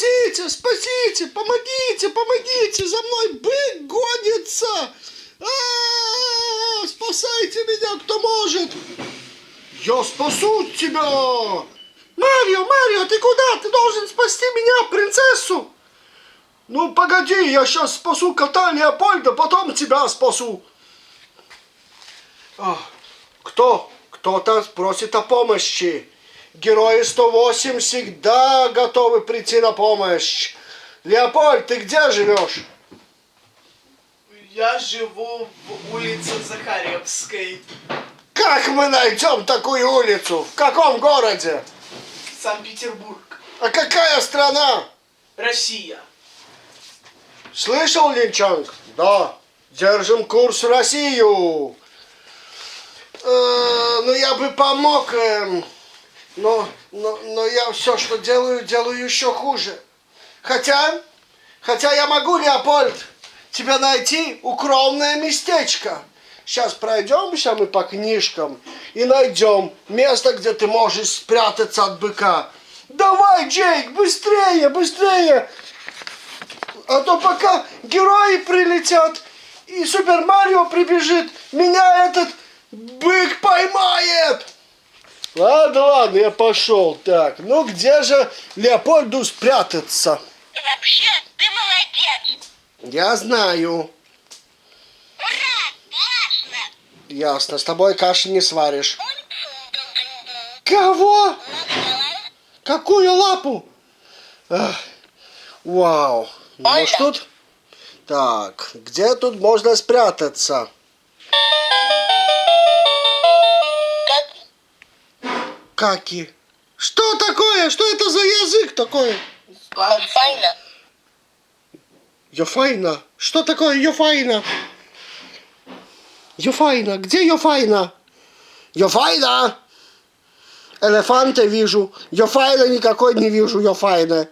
Спасите, спасите, помогите, помогите, за мной бык гонится. А, спасайте меня, кто может. Я спасу тебя. Марио, Марио, ты куда? Ты должен спасти меня, принцессу. Ну, погоди, я сейчас спасу кота Леопольда, потом тебя спасу. А, Кто? Кто-то просит о помощи. Герои 108 всегда готовы прийти на помощь. Леопольд, ты где живешь? Я живу в улице Захаревской, Как мы найдем такую улицу? В каком городе? Санкт-Петербург, А какая страна? Россия. Слышал, Линчанг? Да. Держим курс в Россию. Э, ну, я бы помог, эм, но, но, но я все, что делаю, делаю еще хуже. Хотя, хотя я могу, Леопольд, тебе найти укромное местечко. Сейчас пройдемся мы по книжкам и найдем место, где ты можешь спрятаться от быка. Давай, Джейк, быстрее, быстрее! А то пока герои прилетят и Супер Марио прибежит, меня этот бык поймает. Ладно, ладно, я пошел. Так, ну где же Леопольду спрятаться? Вообще, ты молодец! Я знаю. Ура! Классно! Ясно, с тобой каши не сваришь. Кого? Какую лапу? Ах, вау. Может тут? Так, где тут можно спрятаться? Каки. Что такое? Что это за язык такой? файно. Йофайна. Что такое Йофайна? Йофайна. Где Йофайна? Йофайна! Элефанта вижу. Йофайна никакой не вижу, Йофайна.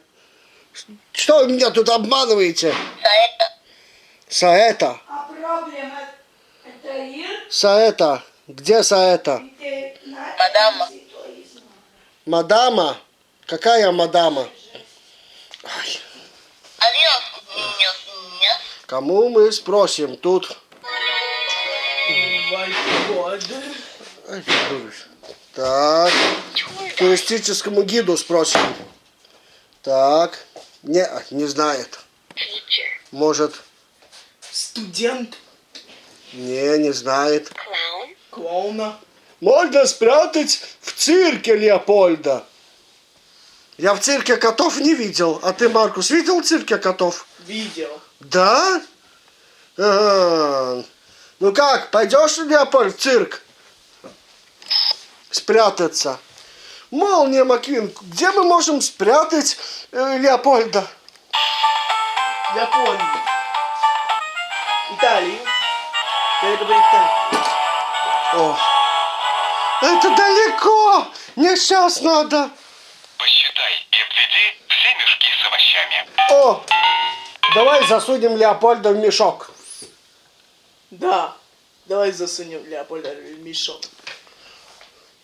Что вы меня тут обманываете? Саэта. Саэта. А проблема это ир, Саэта. Где Саэта? Мадама. Мадама? Какая мадама? Ай, Авион. Нет, нет. кому мы спросим тут? Так, туристическому гиду спросим. Так, не, не знает. Может, Студент. не, не знает. Clown. Клоуна. Можно спрятать в цирке Леопольда. Я в цирке котов не видел. А ты, Маркус, видел в цирке котов? Видел. Да? Ага. Ну как, пойдешь, Леопольд, в цирк? Спрятаться. Молния, Маквин, где мы можем спрятать э, Леопольда? Японии. Италии. Великобритания. О, это далеко! Мне сейчас надо. Посчитай и обведи все мешки с овощами. О, давай засунем Леопольда в мешок. Да. Давай засунем Леопольда в мешок.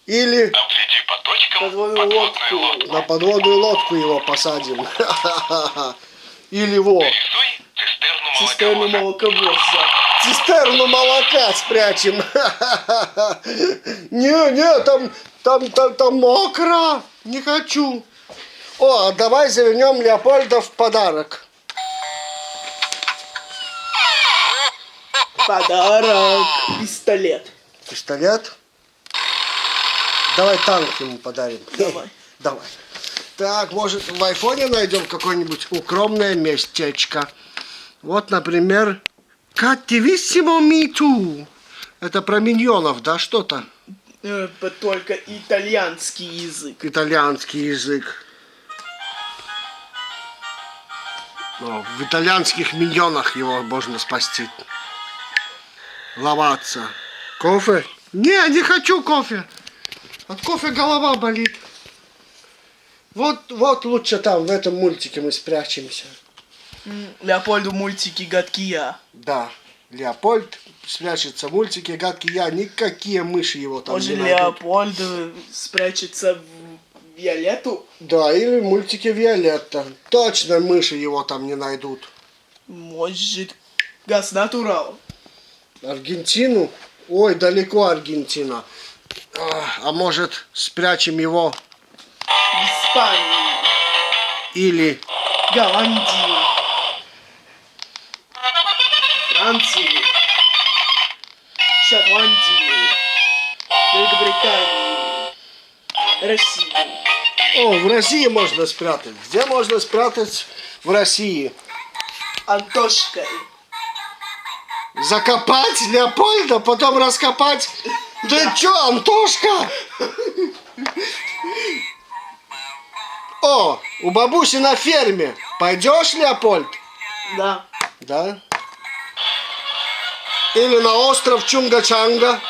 Или Обведи по точкам Подводную подводную лодку. лодку. на подводную лодку его посадим. Или во, Рисуй цистерну Цистерну молоковоза. Цистерну молока спрячем. Не, не, там, там, там, там мокро. Не хочу. О, давай завернем Леопольда в подарок. Подарок. Пистолет. Пистолет. Давай танк ему подарим. Давай. Давай. Так, может, в айфоне найдем какое-нибудь укромное местечко. Вот, например, Me Too. Это про миньонов, да, что-то? Э, Только итальянский язык. Итальянский язык. О, в итальянских миньонах его можно спасти. Ловаться. Кофе? Не, не хочу кофе. От кофе голова болит. Вот, вот лучше там, в этом мультике мы спрячемся. Леопольду мультики я. Да, Леопольд спрячется в мультике «Гадкий я». Никакие мыши его там Может не найдут. Леопольд спрячется в Виолетту? Да, или в мультике Виолетта. Точно мыши его там не найдут. Может, газ натурал? Аргентину? Ой, далеко Аргентина. А, а может, спрячем его В Испании. или... Голландии. Франции. Шотландии. Великобритании. России. О, в России можно спрятать. Где можно спрятать в России? Антошкой. Закопать Леопольда, потом раскопать. Ты чё, Антошка? О, у бабуси на ферме. Пойдешь, Леопольд? Да. Да. Или на остров Чунга-Чанга.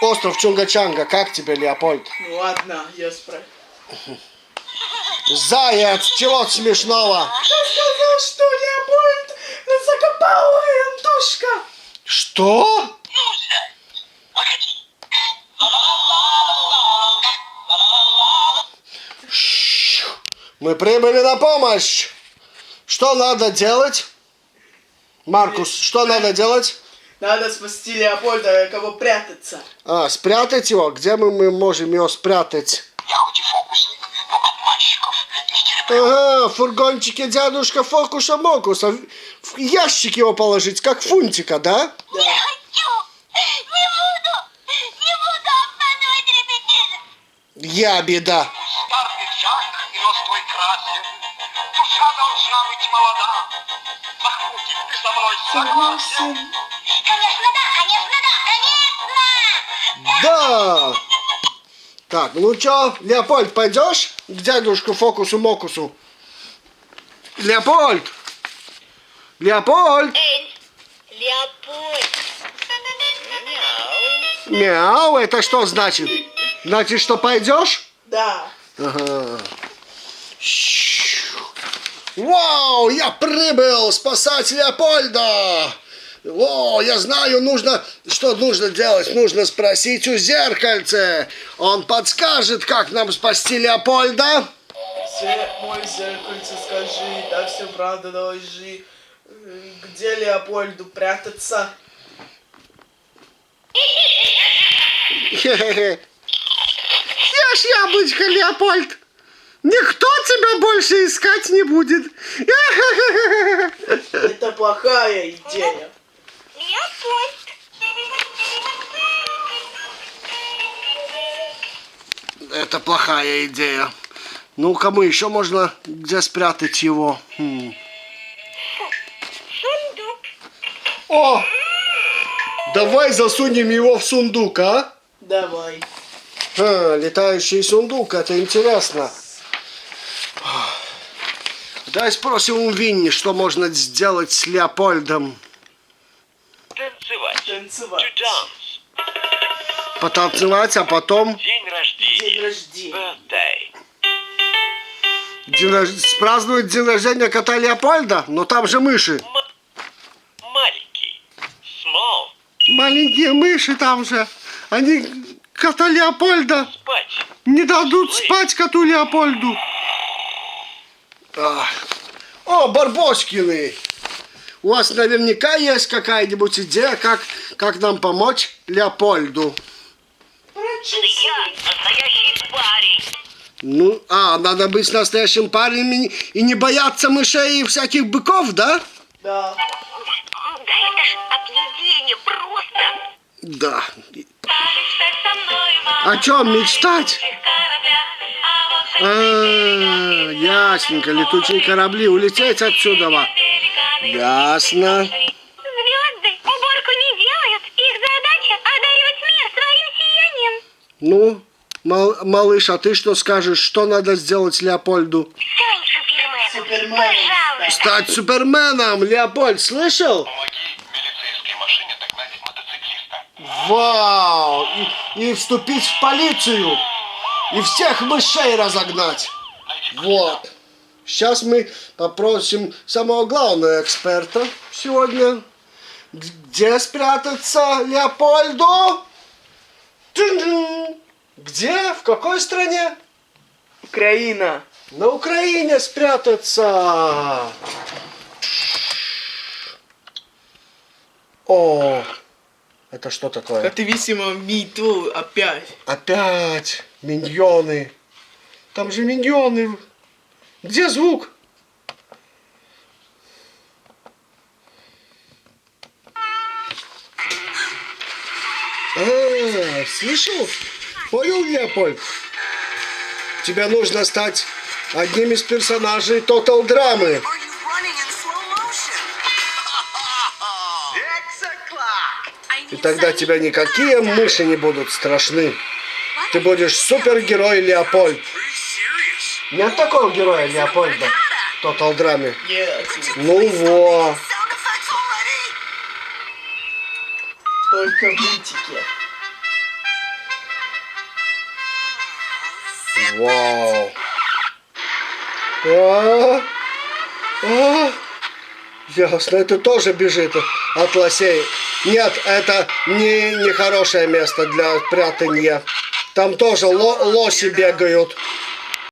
Остров Чунга-Чанга, как тебе, Леопольд? Ну ладно, я спрошу. Заяц, чего смешного? Я сказал, что Леопольд закопал Антошка. Что? Мы прибыли на помощь. Что надо делать? Маркус, что надо делать? Надо спасти Леопольда, кого прятаться. А, спрятать его? Где мы, мы можем его спрятать? Я хоть и фокусник, но обманщиков не терплю. Ага, в фургончике дядушка Фокуса Мокуса. В ящик его положить, как фунтика, да? Да. Хочу! Не буду! Не буду обманывать репетитор! Я беда. Стар пиджак и нос твой красен. Душа должна быть молода. Согласен? Конечно, да! Конечно, да! Конечно! Да. Так, ну чё, Леопольд, пойдешь к дядюшку Фокусу Мокусу? Леопольд! Леопольд! Эй, Леопольд! Мяу, это что значит? Значит, что пойдешь? Да. Ага. Вау, я прибыл спасать Леопольда! О, я знаю, нужно, что нужно делать? Нужно спросить у зеркальца. Он подскажет, как нам спасти Леопольда. Все, мой зеркальце, скажи, так все правда доложи. Где Леопольду прятаться? Хе-хе-хе. Ешь яблочко, Леопольд. Никто тебя больше искать не будет. Это плохая идея. Это плохая идея. Ну, кому еще можно где спрятать его? Хм. Сундук! О! Давай засунем его в сундук, а? Давай. А, летающий сундук, это интересно. Дай спросим у Винни, что можно сделать с Леопольдом. Танцевать. Танцевать. To dance. Потанцевать, а потом День День рождения. рождения. Birthday. день рож- день рождения кота Леопольда, но там же мыши. Маленький. Small. Маленькие мыши там же. Они кота Леопольда Спать. не дадут спать коту Леопольду. А. О, Барбоскины! У вас наверняка есть какая-нибудь идея, как, как нам помочь Леопольду. Я настоящий парень! Ну, а, надо быть настоящим парнем и, и не бояться мышей и всяких быков, да? Да. Да это ж объедение просто! Да. О чем мечтать? А, ясненько, летучие корабли, улететь отсюда. Ясно. Звезды уборку не делают. Их задача одаривать мир своим сиянием. Ну, мал- малыш, а ты что скажешь, что надо сделать Леопольду? Стань суперменом. Суперменом Пожалуйста. Стать суперменом, Леопольд, слышал? Помоги милицейской машине догнать мотоциклиста. Вау! И, и вступить в полицию. И всех мышей разогнать. Вот. Сейчас мы попросим самого главного эксперта сегодня. Где спрятаться Леопольду? Где? В какой стране? Украина. На Украине спрятаться. О, это что такое? Катависимо Миту опять. Опять миньоны. Там же миньоны. Где звук? А, слышал? Понял, Леопольд? Тебе нужно стать одним из персонажей Total драмы. Тогда тебя никакие мыши не будут страшны. Ты будешь супергерой Леопольд. Нет такого героя Леопольда в Total. Нет, Ну во. Только в мультике. Вау. А, а. Ясно, это тоже бежит от лосей. Нет, это не, не хорошее место для прятания. Там тоже ло- лоси бегают.